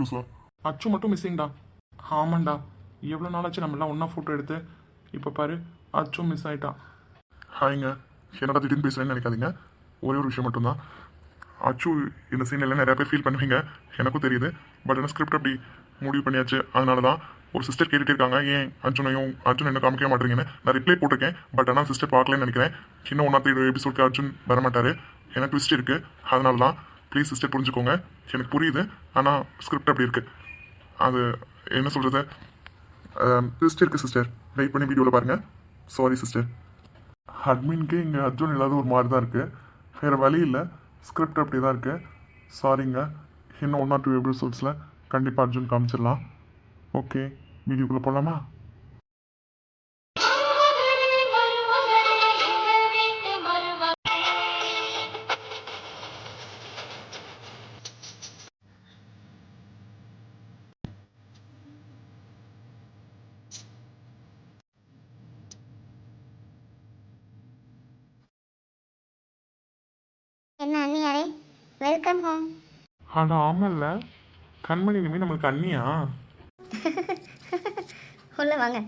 Thank you sir. அச்சு மட்டும் மிஸ்ஸிங்டா ஆமாண்டா. எவ்வளோ நாளாச்சு நம்ம எல்லாம் ஒன்றா ஃபோட்டோ எடுத்து இப்போ பாரு அச்சும் மிஸ் ஆயிட்டான் ஹாய்ங்க. என்னடா திடீர்னு பேசுகிறேன்னு நினைக்காதீங்க. ஒரே ஒரு விஷயம் மட்டும்தான். அச்சு இந்த சீன் எல்லாம் நிறைய பேர் ஃபீல் பண்ணுவீங்க. எனக்கும் தெரியுது. பட் ஆனால் ஸ்கிரிப்ட் அப்படி முடிவு பண்ணியாச்சு? அதனால தான் ஒரு சிஸ்டர் கேட்டுட்டே இருக்காங்க. ஏன் அர்ஜுனையும் அர்ஜுன் என்ன காமிக்க மாட்டேங்கன்னு நான் ரிப்ளை போட்டிருக்கேன். பட் ஆனால் சிஸ்டர் பார்க்கலன்னு நினைக்கிறேன். இன்னும் ஒன்றா எபிசோட்க்கு அர்ஜுன் வரமாட்டார். எனக்கு ட்விஸ்ட் இருக்குது அதனால தான் ப்ளீஸ் சிஸ்டர் புரிஞ்சுக்கோங்க. எனக்கு புரியுது. ஆனால் ஸ்கிரிப்ட் அப்படி இருக்குது அது என்ன சொல்கிறது ட்விஸ்ட் இருக்குது சிஸ்டர் வெயிட் பண்ணி வீடியோவில் பாருங்கள் சாரி சிஸ்டர் அட்மின்க்கு இங்கே அர்ஜுன் இல்லாத ஒரு மாதிரி தான் இருக்குது வேறு வழி இல்லை. ஸ்கிரிப்ட் அப்படி தான் இருக்குது சாரிங்க இன்னும் ஒன் ஆர் டூ எபிசோட்ஸில் கண்டிப்பாக அர்ஜுன் காமிச்சிடலாம். ஓகே வீடியோக்குள்ளே போகலாமா ஆடா ஆமல்ல. கண்மணி இனிமேல் நம்மளுக்கு அண்ணியா? உள்ள வாங்க.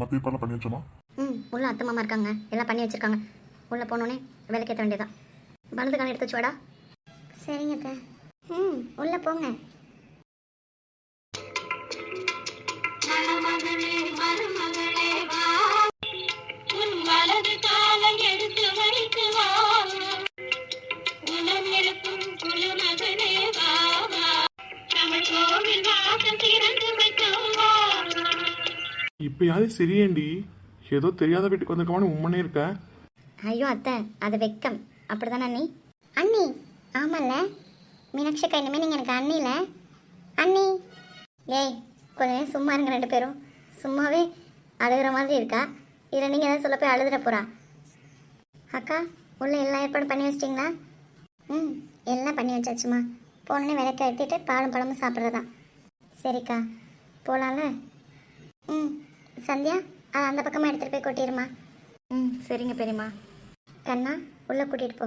மற்ற இப்போல்லாம் பண்ணி வச்சோமா ம் உள்ள அத்தை மாமா இருக்காங்க. எல்லாம் பண்ணி வச்சிருக்காங்க. உள்ள போனோடனே விளக்கேற்ற வேண்டியதான் வலது காலம் எடுத்து வச்சுவாடா. சரிங்க அத்தை. ம் உள்ள போங்க. மணமகளே இப்பயாவது சரியேண்டி. ஏதோ தெரியாத வீட்டுக்கு வந்திருக்கமான உம்மனே இருக்க. ஐயோ அத்தை அது வெக்கம். அப்படிதானே அண்ணி? அண்ணி ஆமாம்ல மீனாட்சி அக்கா இனிமேல் நீங்கள் எனக்கு அண்ணில அண்ணி. ஏய் கொஞ்ச நேரம் சும்மா இருங்க ரெண்டு பேரும். சும்மாவே அழுகிற மாதிரி இருக்கா? இதில் நீங்கள் ஏதாவது சொல்ல போய் அழுதுற போகிறா அக்கா உள்ள எல்லா ஏற்பாடும் பண்ணி வச்சிட்டிங்களா? ம் எல்லாம் பண்ணி வச்சாச்சுமா. போனோடனே விளக்க எடுத்துட்டு பாலும் பழமும் சாப்பிட்றதான். சரிக்கா. போகலாம்ல ம் சந்தியா அதை அந்த பக்கமாக எடுத்துகிட்டு போய் கொட்டிடுமா ம் சரிங்க பெரியம்மா. கண்ணா உள்ளே கூட்டிகிட்டு போ.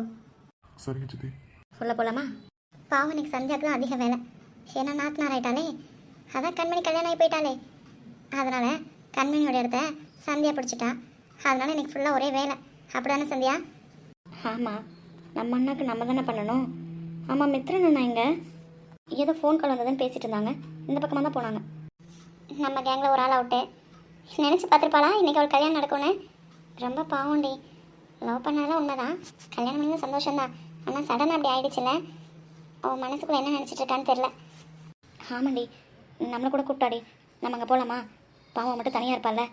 சரிங்க சித்தி. உள்ளே போகலாமா பாவம் இன்னைக்கு சந்தியாவுக்கு தான் அதிக வேலை. ஏன்னா நாத்தனார் ஆயிட்டாலே. அதான் கண்மணி கல்யாணம் ஆகி போயிட்டாலே. அதனால் கண்மணியோட இடத்த சந்தியா பிடிச்சிட்டா. அதனால் இன்னைக்கு ஃபுல்லாக ஒரே வேலை. அப்படிதானே சந்தியா? ஆமாம் நம்ம அண்ணாக்கு நம்ம தானே பண்ணணும். ஆமாம் மித்ரன் அண்ணா இங்கே ஏதோ ஃபோன் கால் வந்ததுன்னு பேசிட்டு இருந்தாங்க. இந்த பக்கமாக தான் போனாங்க. நம்ம கேங்கில் ஒரு ஆள் அவுட்டு நினச்சி பார்த்துருப்பாளா? இன்றைக்கி அவள் கல்யாணம் நடக்கும்னு? ரொம்ப பாவம்டி லவ் பண்ணாலும் உண்மைதான். கல்யாணம் பண்ணி சந்தோஷம்தான். ஆனால் சடனாக அப்படி ஆயிடுச்சுல்ல? அவன் மனசுக்குள்ள என்ன நினச்சிட்டு இருக்கான்னு தெரில ஆமாண்டி நம்மளை கூட கூப்பிட்டாடி நம்ம அங்கே போகலாமா பாவம் மட்டும் தனியாக இருப்பாள்ல.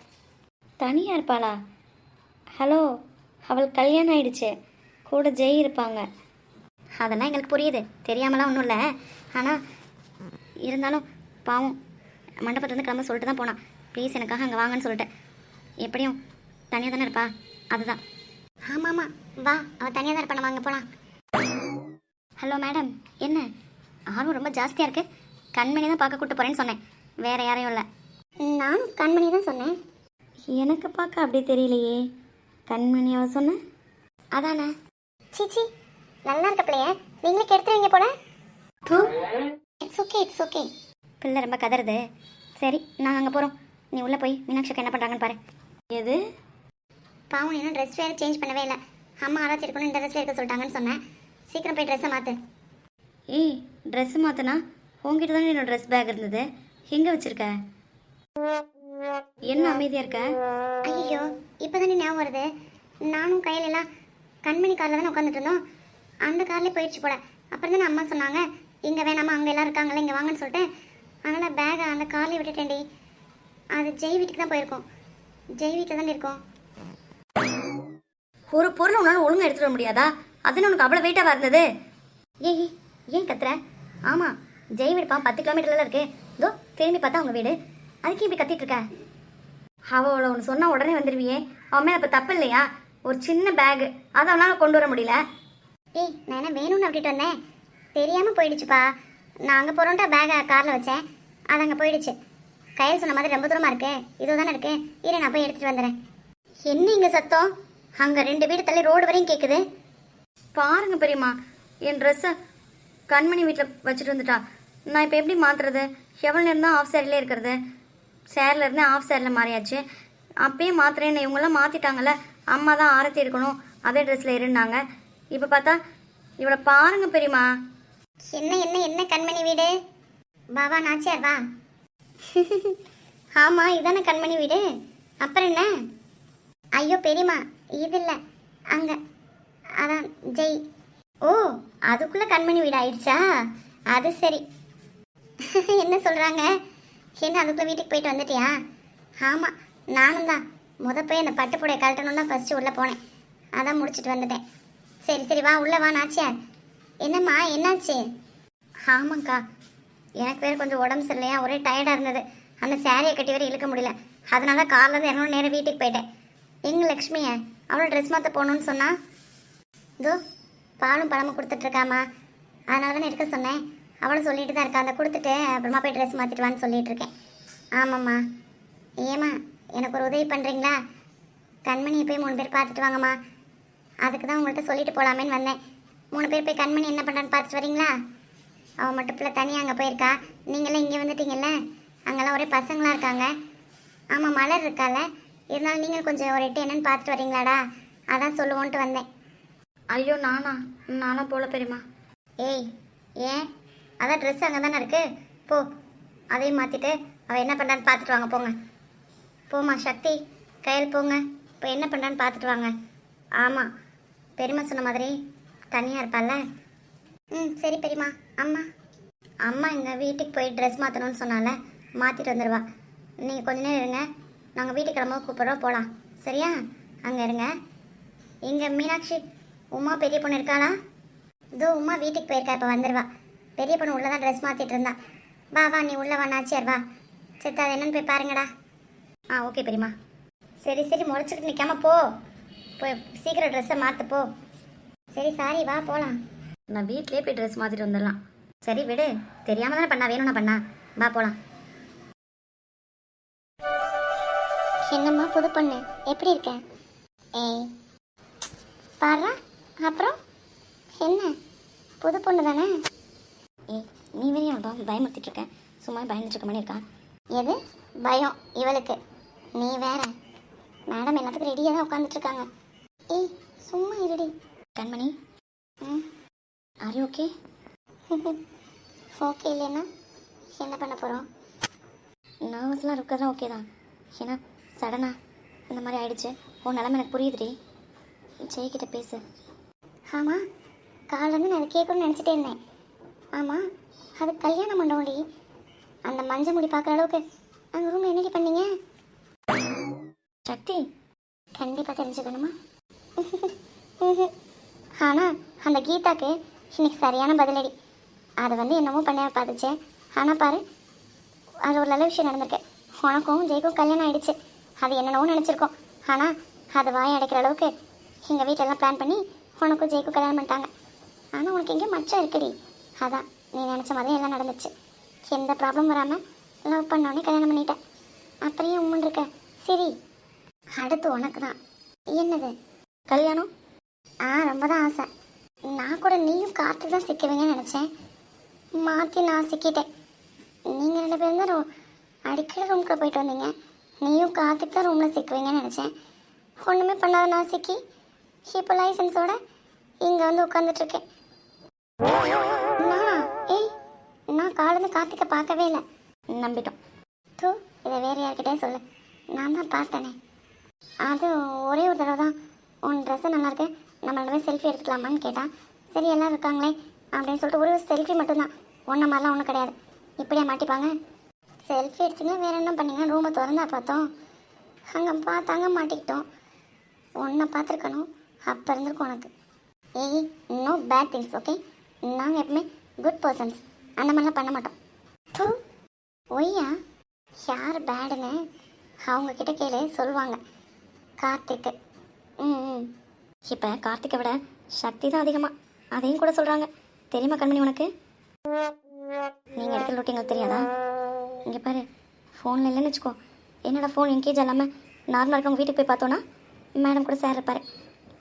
தனியாக இருப்பாளா? ஹலோ அவள் கல்யாணம் ஆயிடுச்சு. கூட ஜெய் இருப்பாங்க. அதெல்லாம் எங்களுக்கு புரியுது. தெரியாமலாம் ஒன்றும் இல்லை. ஆனால் இருந்தாலும் பாவம். மண்டபத்துலேருந்து கிளம்ப சொல்லிட்டு தான் போனான். ப்ளீஸ் எனக்காக அங்கே வாங்கன்னு சொல்லிட்டேன். எப்படியும் தனியாக தானே இருப்பா. அதுதான். ஆமாம் ஆமாம் வா. அவள் தனியாக தான் இருப்பா. நம்ம அங்கே போகலாம் ஹலோ மேடம் என்ன? ஆர்வம் ரொம்ப ஜாஸ்தியாக இருக்குது கண்மணி தான் பார்க்க கூப்பிட்டு போகிறேன்னு சொன்னேன். வேறு யாரையும் இல்லை. நான் கண்மணி தான் சொன்னேன். எனக்கு பார்க்க அப்படி தெரியலையே. கண்மணி அவ சொன்ன? அதானே? சீச்சி நல்லா இருக்க பிள்ளைய. நீங்களே கெடுத்துருவீங்க போல. இட்ஸ் ஓகே இட்ஸ் ஓகே பிள்ளை ரொம்ப கதறுது. சரி நாங்கள் அங்கே போகிறோம் நீ உள்ளே போய் மீனாட்சிக்கு என்ன பண்ணுறாங்கன்னு பாரு. எது? பாவம் இன்னும் ட்ரெஸ் வேறு சேஞ்ச் பண்ணவே இல்லை. அம்மா ஆராய்ச்சி இருக்கணும் இந்த ட்ரெஸ்ல இருக்க சொல்லிட்டாங்கன்னு சொன்னேன். சீக்கிரம் போய் ட்ரெஸ்ஸை மாற்று ஏய் ட்ரெஸ் மாற்றினா உங்ககிட்ட தானே என்னோட ட்ரெஸ் பேக் இருந்தது. எங்கே வச்சிருக்க? என்ன அமைதியாக இருக்க? ஐயோ இப்போ தானே ஞாபகம் வருது. நானும் கையில எல்லாம் கண்மணி காரில் தானே உட்காந்துட்டு இருந்தோம். அந்த கார்லேயே போயிடுச்சு போல. அப்புறம் தானே அம்மா சொன்னாங்க இங்கே வேணாமா அங்கே எல்லாம் இருக்காங்களே இங்கே வாங்கன்னு சொல்லிட்டு அதனால் பேகை அந்த கார்லேயே விட்டுட்டேன்டி. அது ஜெய் வீட்டுக்கு தான் போயிருக்கோம். ஜெய் வீட்டில் தானே இருக்கோம். ஒரு பொருள் உன்னால ஒழுங்கா எடுத்துட்டு வர முடியாதா? அதுன்னு உனக்கு அவ்வளவு வெயிட்டாவா இருந்தது? ஏய் ஏன் கத்துற? ஆமா ஜெய் வீடுப்பா பத்து கிலோமீட்டர்ல இருக்கு. இதோ திரும்பி பார்த்தா உங்க வீடு. அதுக்கு இப்படி கத்திட்டு இருக்க? அவளை ஒன்று சொன்னா உடனே வந்துருவியே. அவன் மேல இப்ப தப்பு இல்லையா? ஒரு சின்ன பேக் அதை அவனால கொண்டு வர முடியல. ஏய் நான் என்ன வேணும்னு விட்டுட்டு வந்தேன். தெரியாம போயிடுச்சுப்பா. நான் அங்கே போகிறோன்ட்டா பேகை காரில் வச்சேன். அது அங்கே போயிடுச்சு. கையில் சொன்ன மாதிரி ரொம்ப தூரமாக இருக்கு. இது தானே இருக்கு. இரு நான் போய் எடுத்துகிட்டு வந்துடுறேன் என்ன இங்கே சத்தம்? அங்கே ரெண்டு வீடு தள்ளி ரோடு வரையும் கேட்குது பாருங்க பெரியம்மா என் ட்ரெஸ்ஸை கண்மணி வீட்டில் வச்சுட்டு வந்துட்டா. நான் இப்போ எப்படி மாற்றுறது எவ்வளோ நேரம் தான் ஆஃப் சேரிலே இருக்கிறது. சேரில் இருந்து ஆஃப் சேரில் மாறியாச்சு. அப்பயே மாத்துறேன்னு இவங்கெல்லாம் மாற்றிட்டாங்கல்ல அம்மா தான் ஆரத்தி எடுக்கணும். அதே ட்ரெஸ்ஸில் இருந்தாங்க இப்போ பார்த்தா இவளை பாருங்க பெரியம்மா. என்ன என்ன என்ன கண்மணி வீடு? பாபா நாச்சியார் வா. ஆமாம் இதானே கண்மணி வீடு? அப்புறம் என்ன? ஐயோ பெரியம்மா இது இல்லை. அங்கே அதான் ஜெய். ஓ அதுக்குள்ளே கண்மணி வீடு ஆயிடுச்சா? அது சரி. என்ன சொல்கிறாங்க என்ன அதுக்குள்ளே வீட்டுக்கு போயிட்டு வந்துட்டியா? ஆமாம் நானும் தான். முத போய் அந்த பட்டு புடைய கழட்டணும் தான் ஃபர்ஸ்ட் போனேன். அதான் முடிச்சுட்டு வந்துட்டேன். சரி சரி வா உள்ளே வா நாச்சியார். என்னம்மா என்னாச்சு? ஆமாங்க்கா எனக்கு வேறு கொஞ்சம் உடம்பு சரியில்லையா? ஒரே டயர்டாக இருந்தது. அந்த சாரியை கட்டி வேறு இழுக்க முடியல. அதனால கார்லேருந்து இறங்கணும் நேரம் வீட்டுக்கு போயிட்டேன். எங்கள் லக்ஷ்மியை அவளை ட்ரெஸ் மாற்ற போகணுன்னு சொன்னா? இதோ பாலும் பழமும் கொடுத்துட்ருக்காமா அதனால தான் இருக்க சொன்னேன். அவளை சொல்லிட்டு தான் இருக்கா. அந்த கொடுத்துட்டு அப்புறமா போய் ட்ரெஸ் மாற்றிட்டு வான்னு சொல்லிட்டு இருக்கேன். ஆமாம்மா. ஏம்மா எனக்கு ஒரு உதவி பண்ணுறீங்களா கண்மணியை போய் மூணு பேர் பார்த்துட்டு வாங்கம்மா. அதுக்கு தான் உங்கள்கிட்ட சொல்லிட்டு போகலாமேன்னு வந்தேன். மூணு பேர் போய் கண்மணி என்ன பண்ணுறான்னு பார்த்துட்டு வரீங்களா? அவன் மட்டும் பிள்ளை தனியாக அங்கே போயிருக்கா. நீங்களாம் இங்கே வந்துட்டீங்கல்ல? அங்கெல்லாம் ஒரே பசங்களாம் இருக்காங்க. ஆமாம் மலர் இருக்கால. இருந்தாலும் நீங்கள் கொஞ்சம் ஒரு எட்டு என்னன்னு பார்த்துட்டு வரீங்களாடா? அதான் சொல்லுவோன்ட்டு வந்தேன். ஐயோ நானா? நானும் போல பெரியம்மா. ஏய் ஏன்? அதான் ட்ரெஸ் அங்கே தானே இருக்கு. போ. அதையும் மாற்றிட்டு அவள் என்ன பண்ணுறான்னு பார்த்துட்டு வாங்க போங்க. போம்மா சக்தி கையில் போங்க. இப்போ என்ன பண்ணுறான்னு பார்த்துட்டு வாங்க. ஆமாம் பெரியம்மா சொன்ன மாதிரி தனியாக இருப்பாள்ல? ம் சரி பெரியம்மா. அம்மா. அம்மா எங்கள் வீட்டுக்கு போய் ட்ரெஸ் மாற்றணும்னு சொன்னால மாற்றிட்டு வந்துடுவா நீங்கள் கொஞ்ச நேரம் இருங்க. நாங்கள் வீட்டுக்கு கிளம்ப கூப்பிட்றோம் போகலாம் சரியா? அங்கே இருங்க. இங்கே மீனாட்சி உமா பெரிய பொண்ணு இருக்காளா? இதோ உமா வீட்டுக்கு போயிருக்கா இப்போ வந்துடுவா பெரிய பொண்ணு உள்ளே தான் ட்ரெஸ் மாற்றிட்டு இருந்தா. வா வா நீ உள்ளே வா நாச்சியார் வா. சரி அது என்னன்னு போய் பாருங்கடா. ஆ ஓகே பெரியம்மா. சரி சரி முறைச்சிக்கிட்டு நிற்காம போ. போய் சீக்கிரம் ட்ரெஸ்ஸை மாற்று போ. சரி சாரி வா போகலாம் நான் வீட்லயே போய் ட்ரெஸ் மாற்றிட்டு வந்துடலாம். சரி விடு. தெரியாம தானே பண்ணா வேணும்னா பண்ணா. வா போகலாம் என்னம்மா புது பொண்ணு? எப்படி இருக்க? ஏய் பாரு அப்புறம்? என்ன? புது பொண்ணு தானே? ஏய் நீ வேறையா பயமுறுத்திட்டு இருக்க? சும்மா பயந்துட்டு இருக்க மாதிரி இருக்கா? எது? பயம் இவளுக்கு. நீ வேற. மேடம் எல்லாத்துக்கும் ரெடியாக தான் உட்காந்துட்டு இருக்காங்க. ஏய் சும்மா இருடி. கண்மணி. ம். ஆர் ஓகே ஓகே இல்லைன்னா என்ன பண்ண போகிறோம் நர்வஸ்லாம் இருக்கிறதா ஓகே தான். ஏன்னா சடனாக இந்த மாதிரி ஆயிடுச்சு. உன் நிலமை எனக்கு புரியுதுடி. ஜெய்கிட்ட பேசு. ஆமாம் காலேருந்து நான் அதை கேட்கணும்னு நினச்சிட்டே இருந்தேன். ஆமாம் அது கல்யாண மண்டபம்டி அந்த மஞ்சள் முடி பார்க்குற அளவுக்கு அங்கே ரூம் என்னடி பண்ணீங்க? சக்தி கண்டிப்பாக தெரிஞ்சுக்கணுமா? ஆனால் அந்த கீதாக்கு இன்னைக்கு சரியான பதிலடி. அது வந்து என்னமோ பண்ண பார்த்துச்சேன் ஆனால் பாரு அது ஒரு நல்ல விஷயம் நடந்திருக்கு. உனக்கும் ஜெய்க்கும் கல்யாணம் ஆகிடுச்சு அது என்னென்னவோ நினச்சிருக்கோம். ஆனால் அது வாய் அடைக்கிற அளவுக்கு எங்கள் வீட்டிலலாம் பிளான் பண்ணி உனக்கும் ஜெய்க்கும் கல்யாணம் பண்ணிட்டாங்க. ஆனால் உனக்கு எங்கேயும் மச்சம் இருக்குடி. அதான் நீ நினச்ச மாதிரி எல்லாம் நடந்துச்சு. எந்த ப்ராப்ளம் வராமல் லவ் பண்ணோடனே கல்யாணம் பண்ணிட்டேன். அப்படியே உம்மன் இருக்க? சரி அடுத்து உனக்கு தான் என்னது? கல்யாணம்? ஆ ரொம்ப தான் ஆசை. நான் கூட நீயும் காற்று தான் சிக்குவீங்கன்னு நினச்சேன். மாற்றி நான் சிக்கிட்டேன். நீங்கள் ரெண்டு பேரும் தான் ரூ- அடிக்கடி ரூம்குள்ளே போயிட்டு வந்தீங்க. நீயும் காற்றுக்கு தான் ரூமில் சிக்குவீங்கன்னு நினச்சேன். ஒன்றுமே பண்ணாத நான் சிக்கி இப்போ லைசன்ஸோட இங்கே வந்து உட்காந்துட்ருக்கேன் நானா ஏய் நான் காலேருந்து கார்த்திகை பார்க்கவே இல்லை. நம்பிட்டோம். தூ இதை வேறு யார்கிட்டே சொல்லு. நான் தான் பார்த்தேனே. அது ஒரே ஒரு தடவை தான். உன் ட்ரெஸ்ஸு நல்லாயிருக்கு நம்ம ரெண்டு பேரும் செல்ஃபி எடுத்துக்கலாமான்னு கேட்டான் சரி எல்லாம் இருக்காங்களே அப்படின்னு சொல்லிட்டு ஒரு செல்ஃபி மட்டும்தான். ஒன்றை மாதிரிலாம் ஒன்றும் கிடையாது. இப்படியே மாட்டிப்பாங்க? செல்ஃபி எடுத்தீங்க வேறு என்ன பண்ணீங்க? ரூமை திறந்தா பார்த்தோம். அங்கே பார்த்தாங்க மாட்டிக்கிட்டோம். ஒன்றை பார்த்துருக்கணும். அப்போ இருந்திருக்கும் உனக்கு. ஏய் நோ பேட் திங்ஸ் ஓகே நாங்கள் எப்பவுமே குட் பர்சன்ஸ் அந்த மாதிரிலாம் பண்ண மாட்டோம். தூ ஒய்யா? யார் பேடுன்னு அவங்கக்கிட்ட கேளு சொல்லுவாங்க. கார்த்திக்கு. ம் ம். இப்போ கார்த்திகை விட சக்தி தான் அதிகமாக அதையும் கூட சொல்கிறாங்க தெரியுமா கண்மணி உனக்கு? நீங்கள் எடுக்கிற ரொட்டி எங்களுக்கு தெரியாதா? இங்கே பாரு ஃபோனில் இல்லைன்னு வச்சுக்கோ. என்னடா ஃபோன் என்கேஜ் இல்லாமல் நார்மலாக இருக்கவங்க வீட்டுக்கு போய் பார்த்தோன்னா மேடம் கூட சார் இருப்பார்.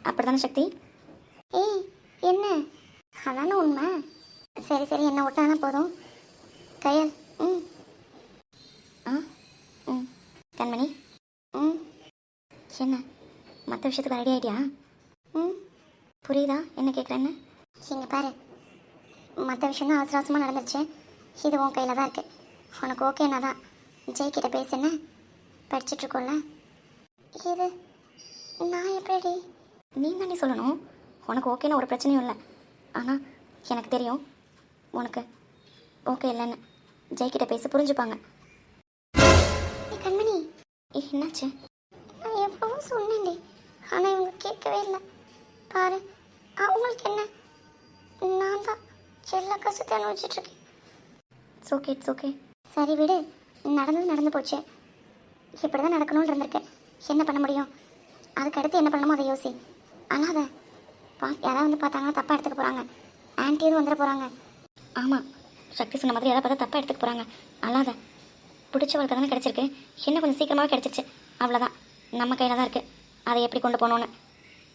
அப்படி தானே சக்தி? ஏய் என்ன? அதானே உண்மை. சரி சரி என்ன விட்டானா போதும். கையல் ம். ஆ ம். கண்மணி? ம். என்ன? மற்ற விஷயத்துக்கு ரெடி ஆகிட்டியா ம் புரியுதா? என்ன கேட்குறேன்னு இங்கே பாரு. மற்ற விஷயம் தான் அவசர அவசரமாக நடந்துருச்சு. இது உன் கையில் தான் இருக்குது உனக்கு ஓகேனா தான். ஜெய்கிட்ட பேசுன்னு படிச்சுட்ருக்கோம்ல இது நான் எப்படி நீ தானே சொல்லணும். உனக்கு ஓகேன்னு ஒரு பிரச்சனையும் இல்லை. ஆனால் எனக்கு தெரியும். உனக்கு ஓகே இல்லைன்னு. ஜெய்கிட்ட பேசி புரிஞ்சுப்பாங்க. கண்மணி. ஏய், என்னாச்சு? நான் எவ்வளவோ சொன்னேன்டி. ஆனால் இவங்க கேட்கவே இல்லை. பாரு அவங்களுக்கு என்ன? நான் தான் எல்லா கஷ்டத்தை அனுபவிச்சிட்ருக்கேன் இட்ஸ் ஓகே இட்ஸ் ஓகே சரி விடு நடந்தது நடந்து போச்சு. இப்படி தான் நடக்கணும்னு இருந்திருக்கு. என்ன பண்ண முடியும்? அதுக்கு அடுத்து என்ன பண்ணணுமோ அதை யோசி. அழாத பா யாராவது வந்து பார்த்தாங்கன்னா தப்பாக எடுத்துக்க போகிறாங்க ஆன்டி எதுவும் வந்துட போகிறாங்க ஆமாம் சக்தி சொன்ன மாதிரி யாராவது பார்த்தா தப்பாக எடுத்துக்க போகிறாங்க அல்லாத பிடிச்ச வாழ்க்கை தானே கிடச்சிருக்கு. என்ன கொஞ்சம் சீக்கிரமாக கிடச்சிருச்சு. அவ்வளோதான் நம்ம கையில் தான் இருக்குது அதை எப்படி கொண்டு போகணுன்னு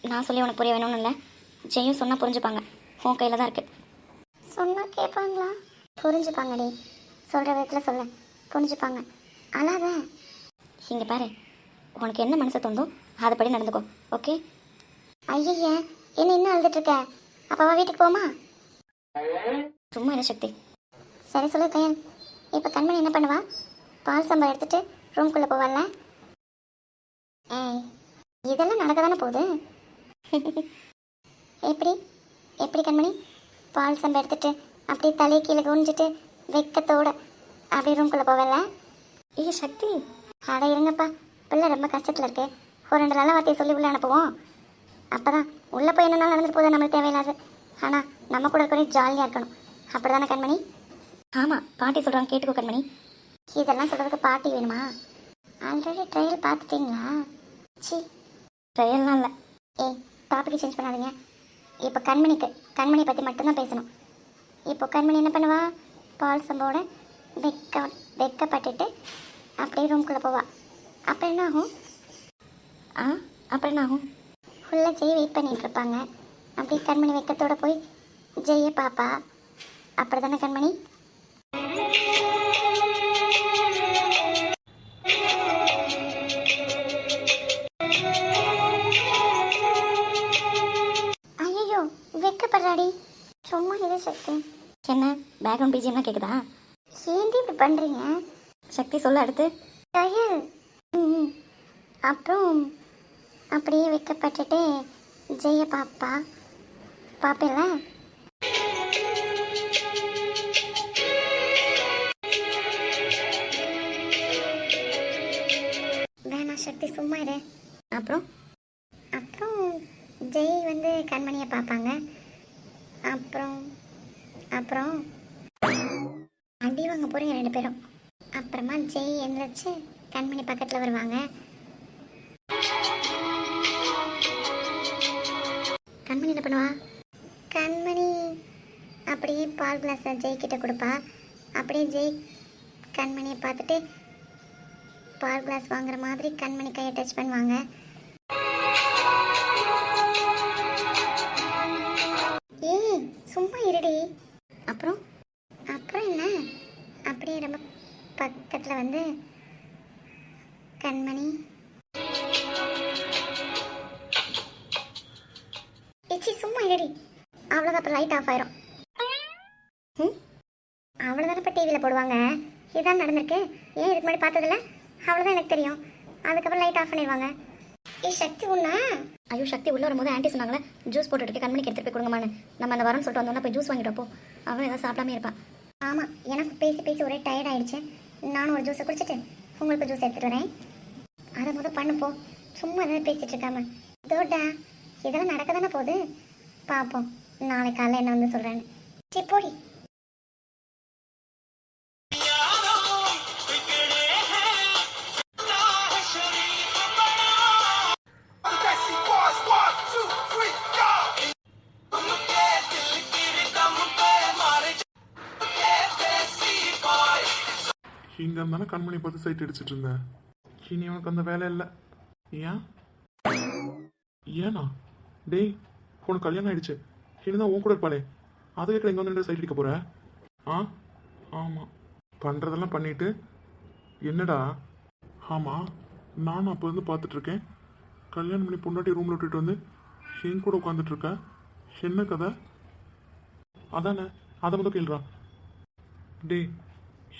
நான் சொல்லி உனக்கு புரிய வேணும்னு இல்லை. ஜெயும் சொன்னால் புரிஞ்சுப்பாங்க. உன் கையில் தான் இருக்குது சொன்னால் கேட்பாங்களா? புரிஞ்சுப்பாங்கடி. சொல்கிற விதத்தில் சொல்ல புரிஞ்சுப்பாங்க. அழாத இங்கே பாரு. உனக்கு என்ன மனசு தோந்தோ அதுபடி நடந்துக்கோ. ஓகே? ஐயய்ய என்ன இன்னும் அழுதுட்ருக்க அப்பாவா வீட்டுக்கு போமா? சும்மா இல்லை சக்தி. சரி சொல்லு கையன் இப்போ கண்மணி என்ன பண்ணுவா? பால் சம்பா எடுத்துட்டு ரூம்குள்ளே போவாள்ல? ஏய் இதெல்லாம் நடக்க தானே போகுது? எப்படி? எப்படி கண்மணி? பால் சம்பா எடுத்துட்டு அப்படியே தலையை கீழே குனிஞ்சிட்டு வெக்கத்தோட அப்படியே ரூம்குள்ளே போவல? ஏய் சக்தி. அட இருங்கப்பா. பிள்ளை ரொம்ப கஷ்டத்தில் இருக்கு. ஒரு ரெண்டு நல்ல வார்த்தையை சொல்லி உள்ள அனுப்புவோம். அப்போ தான் உள்ளே போய் என்னென்ன நடந்துட்டு போகுது நம்மளுக்கு தேவையில்லாது. ஆனால் நம்ம கூட இருக்கிற ஜாலியாக இருக்கணும். அப்படி தானே கண்மணி? ஆமாம் பாட்டி சொல்கிறாங்க கேட்டுக்கோ கண்மணி. இதெல்லாம் சொல்கிறதுக்கு பாட்டி வேணுமா? ஆல்ரெடி ட்ரையல் பார்த்துட்டீங்களா? சி ட்ரையல்லாம் இல்லை. ஏய் டாபிக் சேஞ்ச் பண்ணாதீங்க. இப்போ கண்மணிக்கு கண்மணி பற்றி மட்டும்தான் பேசணும். இப்போ கண்மணி என்ன பண்ணுவா? பால் சம்போட வெக்க வெக்கப்பட்டுட்டு அப்படியே ரூம்குள்ளே போவா. அப்புறம் என்ன ஆகும் ஆ? அப்புறம் என்ன ஆகும் ஃபுல்லாக ஜெய் வெயிட் பண்ணிகிட்டு இருப்பாங்க. அப்படியே கண்மணி வெக்கத்தோடு போய் ஜெய்யை பாப்பா அப்படி தானே கண்மணி? வெக்கப்படுறாடி சும்மா இது சக்தி. என்ன? பேக்ரவுண்ட் பிஜிஎம்லாம் கேட்குதா ஏன்டி இப்படி பண்ணுறீங்க சக்தி சொல்ல அடுத்து. கையல் ம் அப்புறம் அப்படியே வைக்கப்பட்டுட்டு ஜெய பாப்பா. பாப்பில்ல வேணாம் சக்தி சும்மா இரு. அப்புறம்? அப்புறம் ஜெய் வந்து கண்மணியை பார்ப்பாங்க அப்புறம் அப்புறம்? அடி வாங்க போகிறீங்க ரெண்டு பேரும். அப்புறமா ஜெய் எழுந்திரிச்சு கண்மணி பக்கத்தில் வருவாங்க. கண்மணி என்ன பண்ணுவா? கண்மணி அப்படியே பால் கிளாஸை ஜெய் கிட்ட கொடுப்பா. அப்படியே ஜெய் கண்மணியை பார்த்துட்டு பால் கிளாஸ் வாங்குற மாதிரி கண்மணி கையை டச் பண்ணுவாங்க. சும்மா இருடி. அப்புறம்? அப்புறம் என்ன? அப்படியே ரொம்ப பக்கத்தில் வந்து கண்மணி. இச்சி சும்மா இருடி. அவ்வளோதான் அப்புறம் லைட் ஆஃப் ஆயிரும். ம்? அவ்வளோதானே இப்போ டிவியில் போடுவாங்க? இதுதான் நடந்திருக்கு. ஏன் இதுக்கு முன்னாடி பார்த்ததில்ல? அவ்வளோதான் எனக்கு தெரியும். அதுக்கப்புறம் லைட் ஆஃப் பண்ணிடுவாங்க. ஏ சக்தி உண்ணா? ஐயோ சக்தி உள்ள வரும்போது ஆன்ட்டி சொன்னாங்களே ஜூஸ் போட்டுட்டு கண்மணிக்கு எடுத்துட்டு போய் கொடுங்கம்மான்னு. நம்ம அந்த வரம்னு சொல்லிட்டு வந்தோம்னா போய் ஜூஸ் வாங்கிட்டு போ. அவன் ஏதாவது சாப்பிடாம இருப்பான். ஆமாம் எனக்கு பேசி பேசி ஒரே டயர்ட் ஆயிடுச்சு. நானும் ஒரு ஜூஸை குடிச்சிட்டு உங்களுக்கு ஜூஸ் எடுத்துட்டு வரேன். அதை முதல் பண்ணு போ. சும்மா எதாவது பேசிட்டு இருக்காம. தோட்டா இதெல்லாம் நடக்க தானே போகுது? பார்ப்போம் நாளை காலைல என்ன வந்து சொல்கிறேன்னு சரி போடி. இங்கே இருந்தானே கண்மணி பார்த்து சைட் அடிச்சிட்டு இருந்தேன் இனி உனக்கு அந்த வேலை இல்லை. ஏன்? ஏனா டேய் உனக்கு கல்யாணம் ஆயிடுச்சு. இனிதான் உன் கூட இருப்பாளே. அது கேட்கல இங்கே வந்து சைட் அடிக்க போகிற ஆ? ஆமாம் பண்ணுறதெல்லாம் பண்ணிட்டு என்னடா? ஆமாம் நானும் அப்போ வந்து பார்த்துட்ருக்கேன் கல்யாணம் பண்ணி பொண்டாட்டி ரூமில் விட்டுட்டு வந்து என் கூட உட்காந்துட்டு இருக்க? என்ன கதை? அதானே அதை மட்டும் கேள்றா டேய்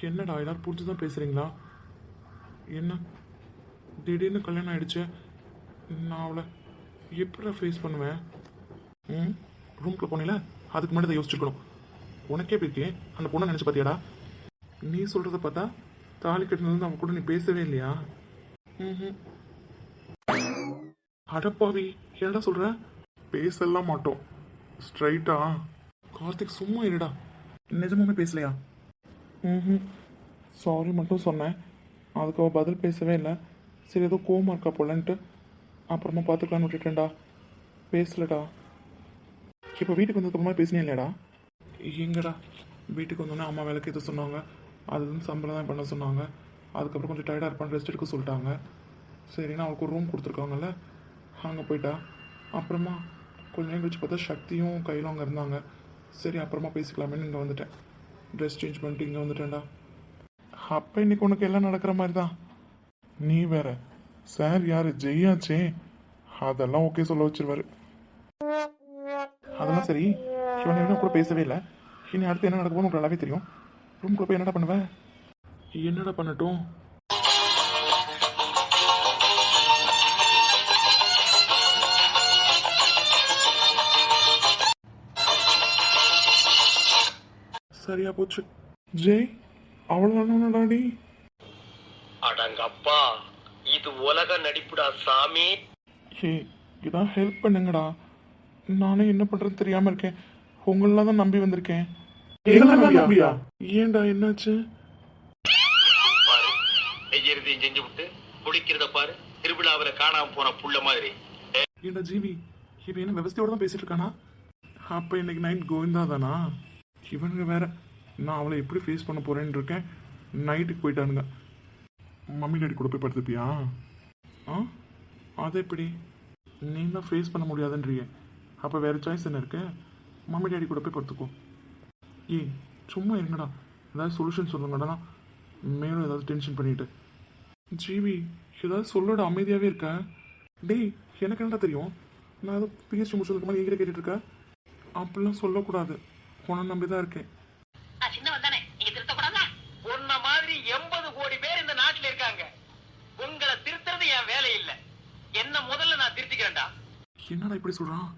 என்னடா எல்லாரும் புரிஞ்சு தான் பேசுகிறீங்களா என்ன? திடீர்னு கல்யாணம் ஆயிடுச்சு. நான் அவளை எப்படி ஃபேஸ் பண்ணுவேன்? ம்? ரூம்குள்ளே போனீங்களா அதுக்கு முன்னாடி தான் யோசிச்சுக்கணும் உனக்கே போயிருக்கே அந்த பொண்ணை நினச்சி பார்த்தியாடா? நீ சொல்கிறத பார்த்தா தாலி கட்டினதுலேருந்து அவன் கூட நீ பேசவே இல்லையா? ம் அடப்பாவி என்னடா சொல்ற? பேசலாம் மாட்டோம். ஸ்ட்ரைட்டா கார்த்திக் சும்மா இருடா. நிஜமாவே பேசலையா? ம் சாரி மட்டும் சொன்னேன். அதுக்கு அவள் பதில் பேசவே இல்லை. சரி ஏதோ கோமா இருக்கா போலன்ட்டு. அப்புறமா பார்த்துக்கலான்னு விட்டுட்டேன்டா. பேசலடா. இப்போ வீட்டுக்கு வந்ததுக்கப்புறமா பேசினே இல்லையாடா. எங்கடா? வீட்டுக்கு வந்தோடனே அம்மா வேலைக்கு எது சொன்னாங்க. அது வந்து சம்பளம் தான் பண்ண சொன்னாங்க. அதுக்கப்புறம் கொஞ்சம் டயர்டாக இருப்பான்னு ரெஸ்ட் எடுக்க சொல்லிட்டாங்க. சரின்னா அவளுக்கு ஒரு ரூம் கொடுத்துருக்காங்கல்ல அங்கே போயிட்டா. அப்புறமா கொஞ்ச நேரம் கழிச்சு பார்த்தா சக்தியும் கையிலும் அங்கே இருந்தாங்க. சரி அப்புறமா பேசிக்கலாமேன்னு இங்கே வந்துட்டேன். ட்ரெஸ் சேஞ்ச் பண்ணிட்டு இங்கே வந்துட்டேன்டா. அப்போ இன்னைக்கு உனக்கு எல்லாம் நடக்கிற மாதிரி தான் நீ வேற. சார் யார்? ஜெய்யாச்சே அதெல்லாம் ஓகே சொல்ல வச்சிருவாரு. அதெல்லாம் சரி. இவன் என்ன கூட பேசவே இல்லை. இனி அடுத்து என்ன நடக்குமோ உங்களுக்கு நல்லாவே தெரியும். ரூம்குள்ள போய் என்னடா பண்ணுவ? என்னடா பண்ணட்டும்? சரியா போச்சு. ஜெய் அவ்வளோதானடாடி அடங்கப்பா இது உலக நடிப்புடா சாமி. ஹே இதான் ஹெல்ப் பண்ணுங்கடா. நானே என்ன பண்றேன்னு தெரியாம இருக்கேன். உங்களெல்லாம் தான் நம்பி வந்திருக்கேன். ஏன்டா என்னாச்சு? பாரு செய்யறதையும் செஞ்சு விட்டு குடிக்கிறத பாரு. திருவிழாவில் காணாம போன புள்ள மாதிரி. ஏன்டா ஜீவி இவன் என்ன விவசாயோட தான் பேசிட்டு இருக்கானா? அப்ப இன்னைக்கு நைட் கோவிந்தா தானா? இவனுங்க வேற நான் அவளை எப்படி ஃபேஸ் பண்ண போறேன்னு இருக்கேன். நைட்டுக்கு போயிட்டானுங்க. மம்மி டாடி கூட போய் படுத்துப்பியா? ஆ? அது எப்படி? நீ தான் ஃபேஸ் பண்ண முடியாதுன்றிய. அப்போ வேற சாய்ஸ் என்ன இருக்கு? மம்மி டாடி கூட போய் படுத்துக்கோ. ஏய் சும்மா இருங்கடா. ஏதாவது சொல்யூஷன் சொல்லுங்கடா. மேலும் ஏதாவது டென்ஷன் பண்ணிட்டு. ஜிவி ஏதாவது சொல்லோட. அமைதியாகவே இருக்க. டேய் எனக்கு என்னடா தெரியும்? நான் ஏதோ பிஹெச்டி முடிச்சதுக்கு மாதிரி எங்கிட்ட கேட்டுட்டு இருக்க. அப்படிலாம் சொல்லக்கூடாது. உன்னை நம்பி தான் இருக்கேன் சின்னவன் தானே. நீங்க திருத்தக்கூடாதா உன்ன மாதிரி எண்பது கோடி பேர் இந்த நாட்டுல இருக்காங்க. உங்களை திருத்துறது என் வேலை இல்ல. என்ன முதல்ல நான் திருத்திக்கிறேன்டா? என்னடா இப்படி சொல்கிறான்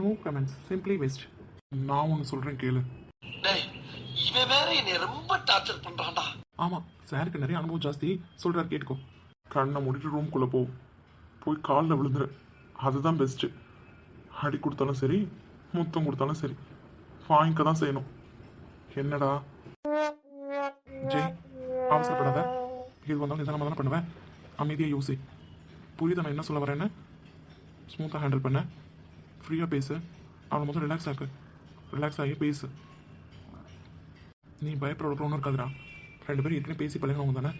நோ கமெண்ட்ஸ் சிம்பிளி வெஸ்ட் நான் ஒன்று சொல்கிறேன் கேளு. இவன் வேற என்னை ரொம்ப டார்ச்சர் பண்றான்டா. ஆமாம் சாருக்கு நிறைய அனுபவம் ஜாஸ்தி. சொல்கிறார் கேட்டுக்கோ. கண்ணை மூடிட்டு ரூம்குள்ளே போ. போய் காலில் விழுந்துரு. அதுதான் பெஸ்ட்டு அடி கொடுத்தாலும் சரி முத்தம் கொடுத்தாலும் சரி. வாங்கிக்க தான் செய்யணும். என்னடா? ஜெய் அவசரப்படாத. எது வந்தாலும் நிதானமாக தானே பண்ணுவேன். அமைதியாக யோசி. புரியுது நான் என்ன சொல்ல வரேன்னு? ஸ்மூத்தாக ஹேண்டில் பண்ண. ஃப்ரீயாக பேசு. அவனை மொத்தம் ரிலாக்ஸ் ஆக்கு. ரிலாக்ஸ் ஆகி பேசு. நீ பயப்படுற ஒன்றும் இருக்காதுடா. ரெண்டு பேரும் ஏற்கனவே பேசி பழகினவங்க தானே.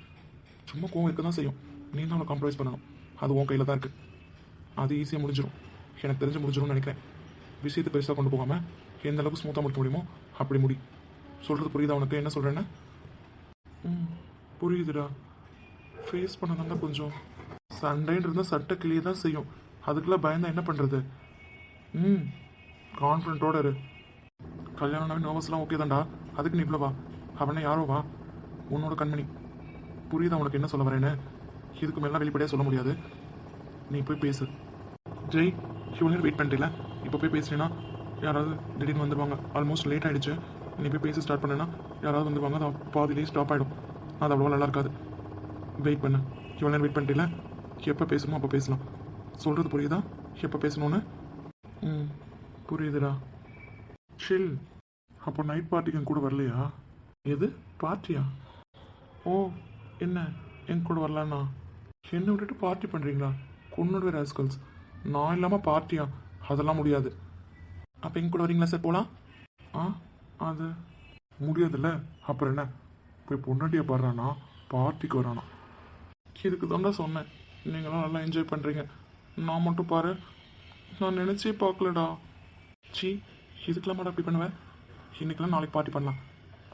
சும்மா கோவம் இருக்க தான் செய்யும். நீ தான் அவனை காம்ப்ரமைஸ் பண்ணணும். அது உன் கையில் தான் இருக்குது அது ஈஸியாக முடிஞ்சிடும் எனக்கு தெரிஞ்சு முடிஞ்சிடும்னு நினைக்கிறேன். விஷயத்தை பெருசாக கொண்டு போகாமல் எந்த அளவுக்கு ஸ்மூத்தாக முடிக்க முடியுமோ அப்படி முடி. சொல்கிறது புரியுதா உனக்கு? என்ன சொல்கிறேன்னு ம் புரியுதுடா. ஃபேஸ் பண்ணதாண்டா கொஞ்சம் சண்டைன்னு இருந்தால் சட்டை கிளியே தான் செய்யும். அதுக்கெல்லாம் பயந்தா என்ன பண்ணுறது ம் கான்ஃபிடண்ட்டோட இரு. கல்யாணம் நர்வஸ்லாம் ஓகே தான்டா. அதுக்கு நீ இவ்வளோ வா அவனே யாரோ வா. உன்னோட கண்மணி. புரியுதா உனக்கு என்ன சொல்ல வரேன்னு? இதுக்கு மேலாம் வெளிப்படையாக சொல்ல முடியாது. நீ போய் பேசு. ஜெய் இவ்வளோ நேரம் வெயிட் பண்ணிட்டல இப்போ போய் பேசுனேன்னா யாராவது திடீர்னு வந்துடுவாங்க ஆல்மோஸ்ட் லேட் ஆகிடுச்சு நீ போய் பேச ஸ்டார்ட் பண்ணேன்னா யாராவது வந்துடுவாங்க அது பாதிலேயே ஸ்டாப் ஆகிடும் அது அவ்வளோ நல்லா இருக்காது. வெயிட் பண்ணு. இவ்வளோ நேரம் வெயிட் பண்ணிட்டல எப்போ பேசணுமோ அப்போ பேசலாம். சொல்கிறது புரியுதா? எப்போ பேசணும்னு? ம் புரியுதுடா. ஷில் அப்போ நைட் பார்ட்டிக்கு என் கூட வரலையா? எது? பார்ட்டியா ஓ என்ன? என் கூட வரலான்னா என்னை விட்டுட்டு பார்ட்டி பண்ணுறீங்களா கொன்னோட ராஸ்கல்ஸ் நான் இல்லாமல் பார்ட்டியா அதெல்லாம் முடியாது. அப்போ எங்க கூட வரீங்களா சார்? போகலாம் ஆ அது முடியாதுல்ல. அப்புறம் என்ன? போய் பொண்டாட்டியை பாடுறானா? பார்ட்டிக்கு வரானா? இதுக்கு தான்டா சொன்னேன். நீங்களாம் நல்லா என்ஜாய் பண்ணுறீங்க நான் மட்டும் பாரு. நான் நினச்சே பார்க்கலடா. சி இதுக்கெல்லாம் மட்டும் அப்படி பண்ணுவேன் இன்னைக்கெல்லாம் நாளைக்கு பார்ட்டி பண்ணலாம்.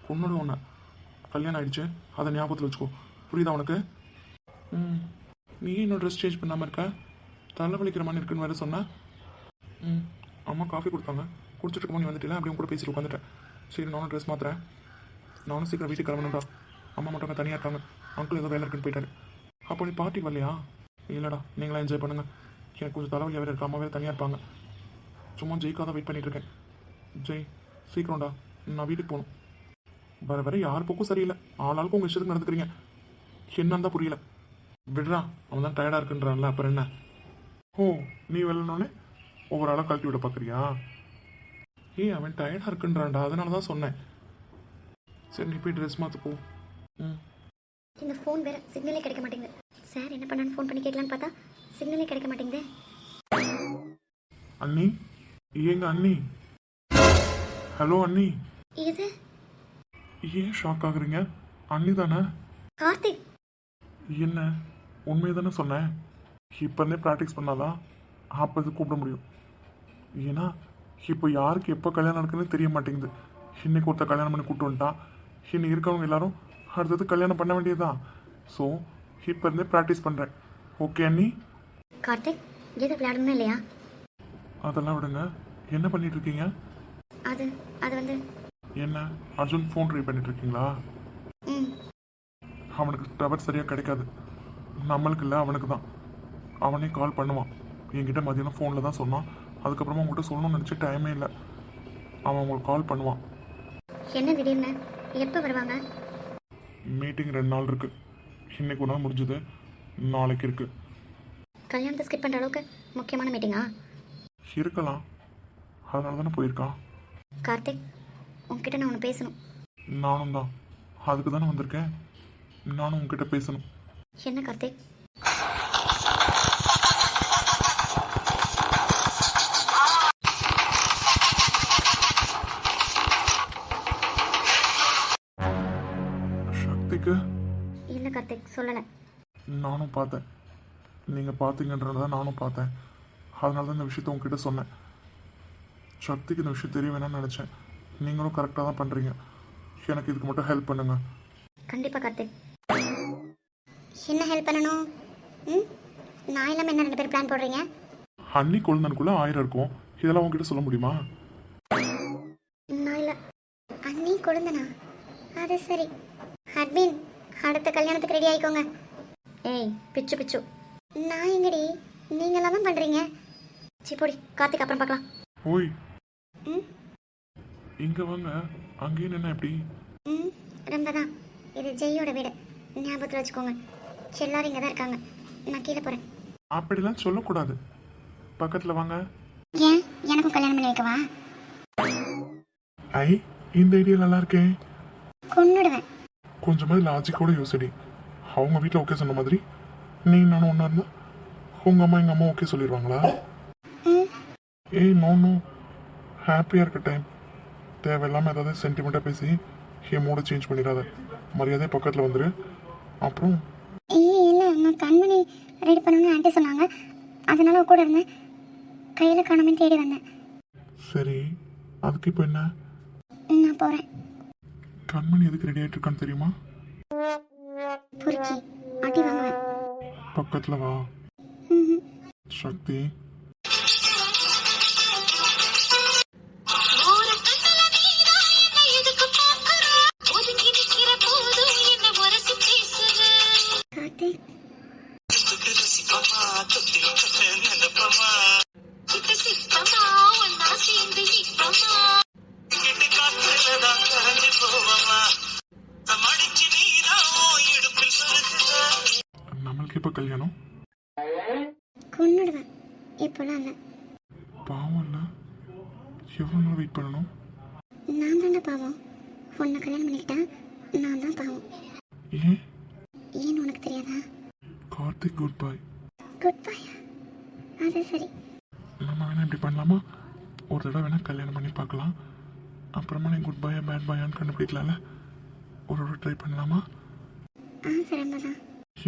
பொண்ணோட ஒன்று கல்யாணம் ஆகிடுச்சு அதை ஞாபகத்தில் வச்சுக்கோ. புரியுதா உனக்கு? ம். நீ இன்னும் ட்ரெஸ் சேஞ்ச் பண்ணாமல் இருக்க? தலை வலிக்கிற மாதிரி இருக்குன்னு வேறு சொன்ன? ம். அம்மா காஃபி கொடுத்தாங்க. குடிச்சிட்டு இருக்கும்போது நீ வந்துட்டில அப்படியே கூட பேசிட்டு உட்காந்துட்டேன். சரி நானும் ட்ரெஸ் மாத்துறேன். நானும் சீக்கிரம் வீட்டுக்கு கிளம்பணும்டா. அம்மா மட்டும் தனியாக இருக்காங்க. அங்கிள் ஏதோ வேலை இருக்குன்னு போயிட்டாரு. அப்போ நீ பார்ட்டி வரலையா? இல்லைடா நீங்களாம் என்ஜாய் பண்ணுங்க. எனக்கு கொஞ்சம் தலைவலியாக வேறு இருக்கா. அம்மா வேறு தனியாக இருப்பாங்க. சும்மா ஜெய்க்காக தான் வெயிட் பண்ணிட்டு இருக்கேன் ஜெய் சீக்கிரம்டா. நான் வீட்டுக்கு போகணும். வர வர யார் போக்கும் சரியில்லை. ஆளாளுக்கும் உங்கள் இஷ்டத்துக்கு நடந்துக்கிறீங்க. என்னன்னு தான் புரியல. விடுறா அவன் தான் டயர்டாக இருக்குன்றான்ல. அப்புறம் என்ன? ஓ நீ வெள்ளனோடனே ஒவ்வொரு ஆளாக கழட்டி விட பார்க்குறியா ஏய் அவன் டயர்டாக இருக்குன்றான்டா. அதனால தான் சொன்னேன். சரி நீ போய் ட்ரெஸ் மாற்று போ. ம். இந்த ஃபோன் வேற சிக்னலே கிடைக்க மாட்டேங்குது. சார் என்ன பண்ணான்னு ஃபோன் பண்ணி கேட்கலான்னு பார்த்தா சிக்னலே கிடைக்க மாட்டேங்குதே. அண்ணி? ஏங்க அண்ணி? ஹலோ அண்ணி? இது ஏன் ஷாக் ஆகுறீங்க? அண்ணி தானே? கார்த்திக்! என்ன? உண்மையை தானே சொன்னேன்? இப்போ இருந்தே ப்ராக்டிஸ் பண்ணாதான் அப்போ கூப்பிட முடியும். ஏன்னா இப்போ யாருக்கு எப்போ கல்யாணம் நடக்குன்னு தெரிய மாட்டேங்குது. இன்னைக்கு ஒருத்தர் கல்யாணம் பண்ணி கூப்பிட்டு வந்துட்டான். இன்னைக்கு இருக்கவங்க எல்லாரும் அடுத்தது கல்யாணம் பண்ண வேண்டியதுதான். ஸோ இப்போ இருந்தே ப்ராக்டிஸ் பண்ணுறேன் ஓகே அண்ணி? கார்த்திக் எது விளையாடணும் இல்லையா? அதெல்லாம் விடுங்க. என்ன பண்ணிட்டு இருக்கீங்க? அது அது வந்து என்ன? அர்ஜுன் ஃபோன் ட்ரை பண்ணிட்டு இருக்கீங்களா? அவனுக்கு டவர் சரியாக கிடைக்காது. நம்மளுக்கு இல்லை அவனுக்கு தான் அவனே கால் பண்ணுவான். என்கிட்ட மதியானம் ஃபோனில் தான் சொன்னான். அதுக்கப்புறமா உங்கள்கிட்ட சொல்லணும்னு நினச்சி டைமே இல்லை. அவன் உங்களுக்கு கால் பண்ணுவான். என்ன திடீர்னு? எப்போ வருவாங்க? மீட்டிங் ரெண்டு நாள் இருக்கு. இன்னைக்கு ஒரு நாள் முடிஞ்சது. நாளைக்கு இருக்கு. கல்யாணத்தை ஸ்கிப் பண்ணுற அளவுக்கு முக்கியமான மீட்டிங்கா இருக்கலாம். அதனால தானே போயிருக்கான். கார்த்திக் உன்கிட்ட நான் ஒன்று பேசணும். நானும் தான். அதுக்கு தானே வந்திருக்கேன். நானும் உங்ககிட்ட பேசணும். என்ன கார்த்திக்? கார்த்திக் சொல்லலை. நானும் பார்த்தேன். நீங்கள் பார்த்தீங்கன்றத நானும் பார்த்தேன். அதனால தான் இந்த விஷயத்த உங்ககிட்ட சொன்னேன். சக்திக்கு இந்த விஷயம் தெரிய வேணாம்னு நினச்சேன். நீங்களும் கரெக்டாக தான் பண்ணுறீங்க எனக்கு இதுக்கு மட்டும் ஹெல்ப் பண்ணுங்க. கண்டிப்பாக கார்த்திக். என்ன ஹெல்ப் பண்ணணும்? ம்? நான் இல்லாமல் என்ன ரெண்டு பேர் பிளான் போடுறீங்க? அன்னி குழந்தனுக்குள்ளே ஆயிரம் இருக்கும். இதெல்லாம் உங்ககிட்ட சொல்ல முடியுமா? நான் இல்லை. அண்ணி கொழுந்தனா? அது சரி. அட்மின் அடுத்த கல்யாணத்துக்கு ரெடி ஆயிக்கோங்க. ஏய் பிச்சு பிச்சு. நான் எங்கடி? நீங்களாம் தான் பண்ணுறீங்க சி போடி கார்த்திக் அப்புறம் பார்க்கலாம். ஓய். ம்? இங்கே வாங்க. அங்கேயே நின்னா எப்படி? ம் ரொம்ப தான் இது ஜெய்யோட வீடு. ஞாபகத்தில் வச்சுக்கோங்க. எல்லாரும் இங்கே தான் இருக்காங்க. நான் கீழே போகிறேன் அப்படிலாம் சொல்லக்கூடாது. பக்கத்தில் வாங்க. ஏன்? எனக்கும் கல்யாணம் பண்ணி வைக்கவா? ஐ இந்த ஐடியா நல்லா இருக்கே. கொன்னுடுவேன். கொஞ்சமாவது லாஜிக்கோட யோசடி. அவங்க வீட்டில் ஓகே சொன்ன மாதிரி நீ நானும் ஒன்றா இருந்தா உங்கள் அம்மா எங்கள் அம்மா ஓகே சொல்லிடுவாங்களா ஏய் நோ நோ ஹாப்பியாக இருக்க டைம் தேவையில்லாமல் ஏதாவது சென்டிமெண்ட்டாக பேசி என் மூட சேஞ்ச் பண்ணிடாத. மரியாதை பக்கத்தில் வந்துரு. அப்புறம் ஏய் இல்லை நான் கண்மணி ரெடி பண்ணணும்னு ஆண்டி சொன்னாங்க. அதனால கூட இருந்தேன். கையில் காணாம தேடி வந்தேன். சரி அதுக்கு இப்போ என்ன? நான் போகிறேன் கண்மணி எதுக்கு ரெடி ஆகிட்டு இருக்கான்னு தெரியுமா பக்கத்தில் வா. சக்தி. பாவம் இல்லை எவ்வளோ நாள் வெயிட் பண்ணணும்? நான் தானே பாவம். உன்னை கல்யாணம் பண்ணிக்கிட்டா நான் தான் பாவம். ஏன்? ஏன்னு உனக்கு தெரியாதா? கார்த்திக் குட் பை குட் பையா அது சரி. நம்ம வேணா இப்படி பண்ணலாமா? ஒரு தடவை வேணா கல்யாணம் பண்ணி பார்க்கலாம். அப்புறமா நீ குட் பையா பேட் பையான்னு கண்டுபிடிக்கலாம்ல? ஒரு தடவை ட்ரை பண்ணலாமா?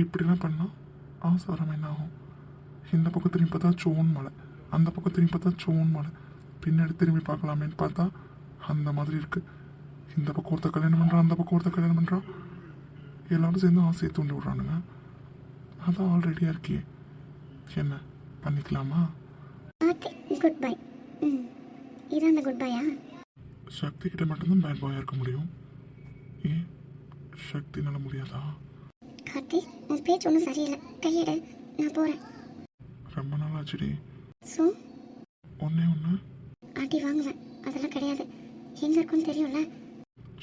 இப்படிலாம் பண்ணால் ஆசாரம் என்ன ஆகும்? இந்த பக்கம் திரும்பி பார்த்தா சோன் மலை அந்த பக்கம் திரும்பி பார்த்தா சோன் மலை. பின்னாடி திரும்பி பார்க்கலாமேன்னு பார்த்தா அந்த மாதிரி இருக்கு. இந்த பக்கம் ஒருத்த கல்யாணம் பண்ணுறான் அந்த பக்கம் ஒருத்த கல்யாணம் பண்ணுறான் எல்லாரும் சேர்ந்து ஆசையை தூண்டி விட்றானுங்க. அதான் ஆல்ரெடியாக இருக்கே என்ன பண்ணிக்கலாமா? ஓகே குட் பை ம் இதான் அந்த குட் பையா சக்தி கிட்ட மட்டும்தான் பேட் பாயாக இருக்க முடியும். ஏன்? சக்தினால முடியாதா? கார்த்தி உன் பேச்சு ஒன்றும் சரியில்லை. கையெடு நான் போகிறேன் ரொம்ப நாள் ஆச்சுடி ஸோ ஒன்றே ஒன்று ஆட்டி வாங்குவேன். அதெல்லாம் கிடையாது. எங்கே இருக்குன்னு தெரியும்ல?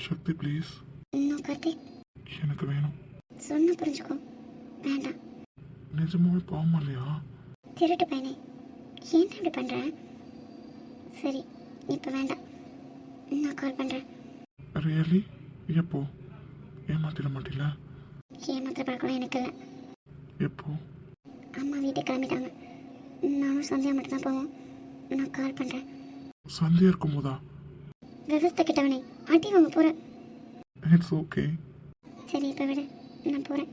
சக்தி ப்ளீஸ் இன்னும் கார்த்திக்? எனக்கு வேணும். சொன்ன புரிஞ்சுக்கோ. வேண்டாம். நிஜமாவே பாவமா இல்லையா? திருட்டு பையனே. ஏன்டா இப்படி பண்ணுறேன் சரி இப்போ வேண்டாம். நான் கால் பண்ணுறேன் ரியலி எப்போ? ஏமாத்திட மாட்டில ஏமாத்திர பழக்கம் எனக்கு இல்லை. எப்போ? அம்மா வீட்டுக்கு கிளம்பிட்டாங்க. நானும் சந்தியா மட்டும் தான் போவோம். நான் கால் பண்ணுறேன் சந்தியா இருக்கும்போதா விவஸ்தை கிட்டவனே ஆட்டி வாங்க போகிறேன் இட்ஸ் ஓகே சரி இப்போ விடு. நான் போகிறேன்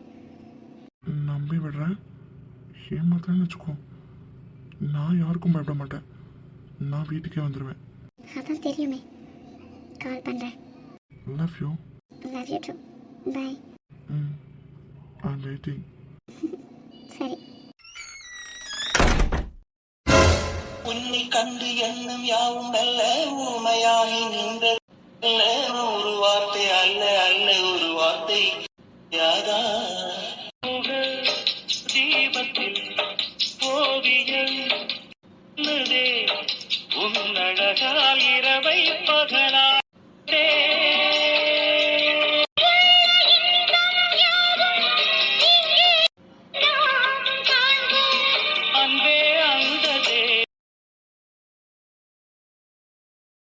நம்பி விடுறேன். ஏமாத்துறேன்னு வச்சுக்கோ. நான் யாருக்கும் பயப்பட மாட்டேன். நான் வீட்டுக்கே வந்துடுவேன் அதான் தெரியுமே. கால் பண்ணுறேன் love you love you too bye ம். ஐ வெயிட்டிங் சரி. உன்னை கண்டு எண்ணம் யாவும் அல்ல ஊமையாகி நின்ற ஒரு வார்த்தை அல்ல அல்ல ஒரு வார்த்தை. யாதா? தீபத்தில்